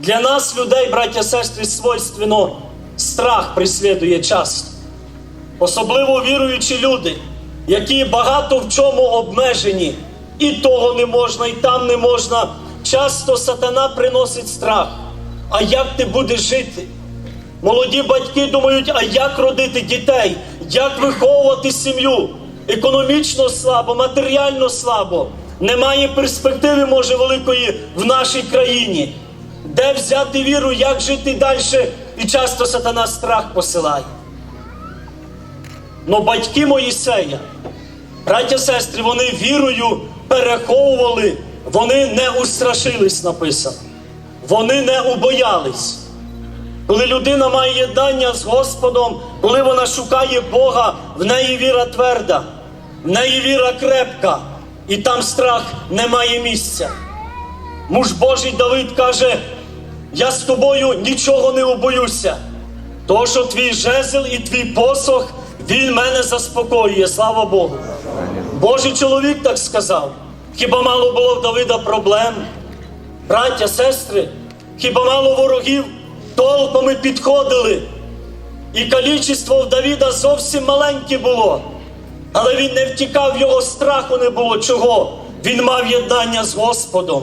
Для нас, людей, браття сестри, свойственно страх прислідує часто. Особливо віруючі люди, які багато в чому обмежені, і того не можна, і там не можна. Часто сатана приносить страх. А як ти будеш жити? Молоді батьки думають, а як родити дітей, як виховувати сім'ю? Економічно слабо, матеріально слабо. Немає перспективи, може, великої в нашій країні. Де взяти віру, як жити далі? І часто сатана страх посилає. Но батьки Моїсея, браття сестри, вони вірою переховували, вони не устрашились, написано. Вони не убоялись. Коли людина має єднання з Господом, коли вона шукає Бога, в неї віра тверда, в неї віра крепка, і там страх не має місця. Муж Божий Давид каже: Я з тобою нічого не убоюся, тому що твій жезл і твій посох, він мене заспокоює, слава Богу. Божий чоловік так сказав. Хіба мало було в Давида проблем? Браття, сестри, хіба мало ворогів толпами підходили? І калічество в Давіда зовсім маленьке було. Але він не втікав, його страху не було. Чого? Він мав єднання з Господом.